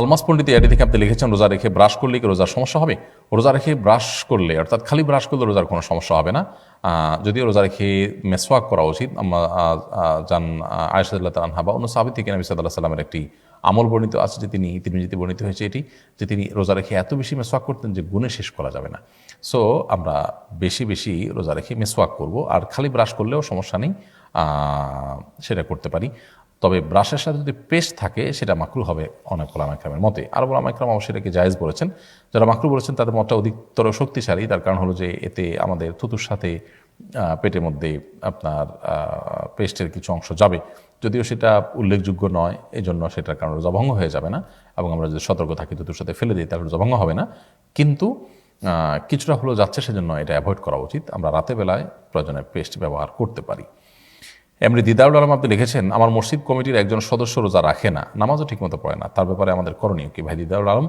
আলমাস পণ্ডিত এটি থেকে আপনি লিখেছেন, রোজা রেখে ব্রাশ করলে কি রোজার সমস্যা হবে? রোজা রেখে ব্রাশ করলে, অর্থাৎ খালি ব্রাশ করলে রোজার কোনো সমস্যা হবে না। যদিও রোজা রেখে মেসওয়াক করা উচিত আমরা জান আয়সাদুল্লাহ তালহা বা অন্য সাহাবি থেকে নবী সাল্লাহ সাল্লামের একটি আমল বর্ণিত আছে, যে তিনি, তিরমিজিতে বর্ণিত হয়েছে এটি, যে তিনি রোজা রেখে এত বেশি মেসওয়াক করতেন যে গুণে শেষ করা যাবে না। সো আমরা বেশি বেশি রোজা রেখে মেসওয়াক করব, আর খালি ব্রাশ করলেও সমস্যা নেই। সেটা করতে পারি। তবে ব্রাশের সাথে যদি পেস্ট থাকে, সেটা মাকরু হবে অনেক ওলামাইকরামের মতে। আর ওলামাইকরাম অবশ্যই এটাকে জায়েজ বলেছেন। যারা মাকরু বলেছেন, তাদের মতটা অধিকতর শক্তিশালী। তার কারণ হলো যে, এতে আমাদের থুতুর সাথে পেটের মধ্যে আপনার পেস্টের কিছু অংশ যাবে। যদিও সেটা উল্লেখযোগ্য নয় এই জন্য সেটার কারণে রোজাভঙ্গ হয়ে যাবে না। এবং আমরা যদি সতর্ক থাকি, থুতুর সাথে ফেলে দিই, তাহলে রোজাভঙ্গ হবে না। কিন্তু কিছুটা হলো যাচ্ছে, সেজন্য এটা অ্যাভয়েড করা উচিত। আমরা রাতে বেলায় প্রয়োজনে পেস্ট ব্যবহার করতে পারি। এমনি দিদারুল আলম আপনি লিখেছেন, আমার মসজিদ কমিটির একজন সদস্য রোজা রাখে না, নামাজও ঠিকমতো পড়ে না। তার ব্যাপারে আমাদের করণীয় কি? ভাই দিদারুল আলম,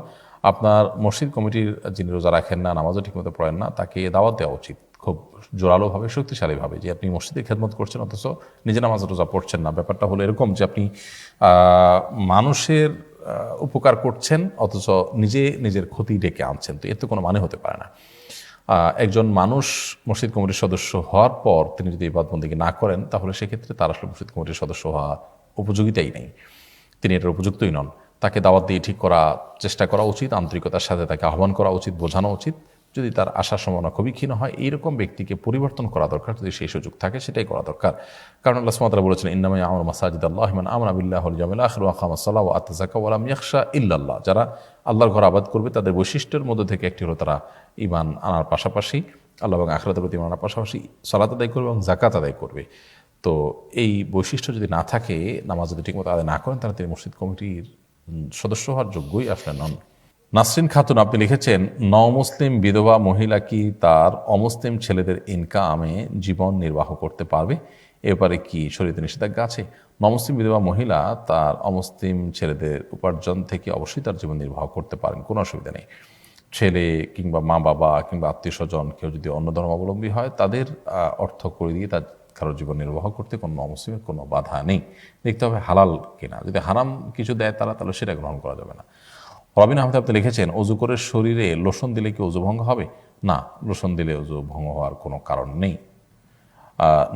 আপনার মসজিদ কমিটির যিনি রোজা রাখেন না, নামাজও ঠিকমতো পড়েন না, তাকে দাওয়াত দেওয়া উচিত খুব জোরালোভাবে, শক্তিশালীভাবে যে আপনি মসজিদে খেদমত করছেন, অথচ নিজে নামাজ রোজা পড়ছেন না। ব্যাপারটা হলো এরকম যে আপনি মানুষের উপকার করছেন, অথচ নিজে নিজের ক্ষতি ডেকে আনছেন, তো এর তো কোনো মানে হতে পারে না। একজন মানুষ মসজিদ কমিটির সদস্য হওয়ার পর তিনি যদি ইবাদবন্দিকে না করেন, তাহলে সেক্ষেত্রে তার আসলে মসজিদ কমিটির সদস্য হওয়া উপযোগিতাই নেই। তিনি এটার উপযুক্তই নন। তাকে দাওয়াত দিয়ে ঠিক করা, চেষ্টা করা উচিত, আন্তরিকতার সাথে তাকে আহ্বান করা উচিত, বোঝানো উচিত। যদি তার আশার সম্ভাবনা খুবই ক্ষীণ হয়, এইরকম ব্যক্তিকে পরিবর্তন করা দরকার। যদি সেই সুযোগ থাকে, সেটাই করা দরকার। কারণ আল্লাহ সুমাতারা বলেছেন ইন্নামাই আমার মাসাজিদ আল্লাহ ইমান আমরা বিল্লাহ জামিল আখর আখাম সাল্লাহ আত্মাজাকা ওয়ালাম ইয়াকশা ইল্লাল্লাহ। যারা আল্লাহর ঘর আবাদ করবে, তাদের বৈশিষ্ট্যের মধ্যে থেকে একটি হলো তারা ইমান আনার পাশাপাশি, আল্লাহ এবং আখরাতের প্রতি ইমান আনার পাশাপাশি সালাত আদায় করবে এবং জাকাত আদায় করবে। তো এই বৈশিষ্ট্য যদি না থাকে, নামাজ যদি ঠিকমতো আদায় না করেন, তাহলে তিনি মসজিদ কমিটির সদস্য হওয়ার যোগ্যই আসলে নন। নাসরিন খাতুন, আপনি লিখেছেন, নমুসলিম বিধবা মহিলা কি তার অমুসলিম ছেলেদের ইনকামে জীবন নির্বাহ করতে পারবে? এ ব্যাপারে কি শরীরে নিষেধাজ্ঞা আছে? নমুসলিম বিধবা মহিলা তার অমুসলিম ছেলেদের উপার্জন থেকে অবশ্যই তার জীবন নির্বাহ করতে পারেন, কোনো অসুবিধা নেই। ছেলে কিংবা মা বাবা কিংবা আত্মীয় স্বজন কেউ যদি অন্য ধর্মাবলম্বী হয়, তাদের অর্থ করে দিয়ে তার কারও জীবন নির্বাহ করতে কোনো অমুসলিমের কোনো বাধা নেই। দেখতে হবে হালাল কিনা। যদি হারাম কিছু দেয় তারা, তাহলে সেটা গ্রহণ করা যাবে না। রবিন আহমেদ আপনি লিখেছেন, অজু করে শরীরে লোশন দিলে কি অজু ভঙ্গ হবে? না, লোশন দিলে অজু ভঙ্গ হওয়ার কোনো কারণ নেই।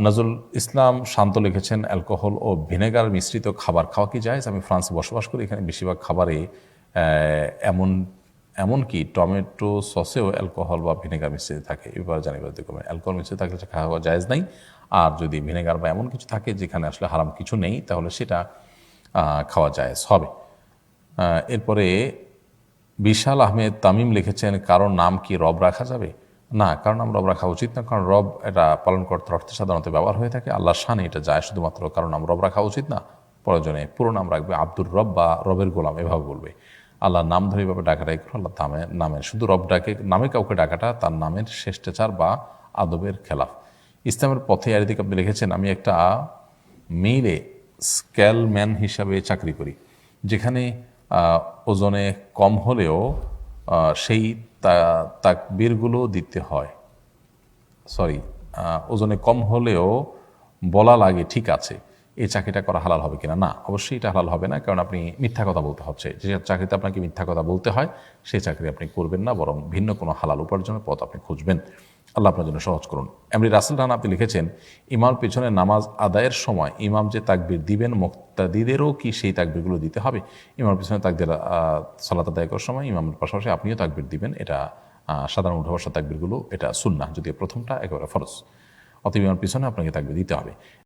নজরুল ইসলাম শান্ত লিখেছেন, অ্যালকোহল ও ভিনেগার মিশ্রিত খাবার খাওয়া কি যায় আমি ফ্রান্সে বসবাস করি, এখানে বেশিরভাগ খাবারে এমন এমনকি টমেটো সসেও অ্যালকোহল বা ভিনেগার মিশ্রিত থাকে। এবার জানি বলতে কমে অ্যালকোহল মিশ্রিত থাকলে সেটা খাওয়া জায়েজ নাই। আর যদি ভিনেগার বা এমন কিছু থাকে যেখানে আসলে হারাম কিছু নেই, তাহলে সেটা খাওয়া জায়েজ হবে। এরপরে বিশাল আহমেদ তামিম লিখেছেন, কারোর নাম কি রব রাখা যাবে? না কারণ নাম রব রাখা উচিত না, কারণ রব এটা পালনকর্তার অর্থে সাধারণত ব্যবহার হয়ে থাকে। আল্লাহর শানে এটা যায়, শুধুমাত্র কারণ নাম রব রাখা উচিত না, প্রয়োজনে পুরো নাম রাখবে আব্দুর রব বা রবের গোলাম, এভাবে বলবে। আল্লাহর নাম ধরে এভাবে ডাকাটাই করো, আল্লাহ নামে নামের, শুধু রব ডাকে, নামে কাউকে ডাকাটা তার নামের শ্রেষ্ঠচার বা আদবের খেলাফ। ইসলামের পথে আর দিকে আপনি লিখেছেন, আমি একটা মেইলে স্ক্যালম্যান হিসাবে চাকরি করি, যেখানে ওজনে কম হলেও সেই তাকবীরগুলো দিতে হয়। সরি ওজনে কম হলেও বলা লাগে, ঠিক আছে, এই চাকরিটা করা হালাল হবে কিনা? না, অবশ্যই এটা হালাল হবে না, কারণ আপনি মিথ্যা কথা বলতে হচ্ছে। যে চাকরিতে আপনাকে মিথ্যা কথা বলতে হয় সেই চাকরি আপনি করবেন না, বরং ভিন্ন কোনো হালাল উপার্জনের পথ আপনি খুঁজবেন। আল্লাহ আপনার জন্য সহজ করুন। এমনি রাসেল রানা আপনি লিখেছেন, ইমাম পেছনে নামাজ আদায়ের সময় ইমাম যে তাকবির দিবেন, মুক্তাদিদেরও কি সেই তাকবিরগুলো দিতে হবে? ইমাম পেছনে তাকদের সালাত আদায় করার সময় ইমামের পাশাপাশি আপনিও তাকবির দিবেন। এটা সাধারণ উঠা বসা তাকবিরগুলো, এটা সুন্না যদি প্রথমটা একেবারে ফরজ। অতএব ইমাম পিছনে আপনাকে তাকবির দিতে হবে।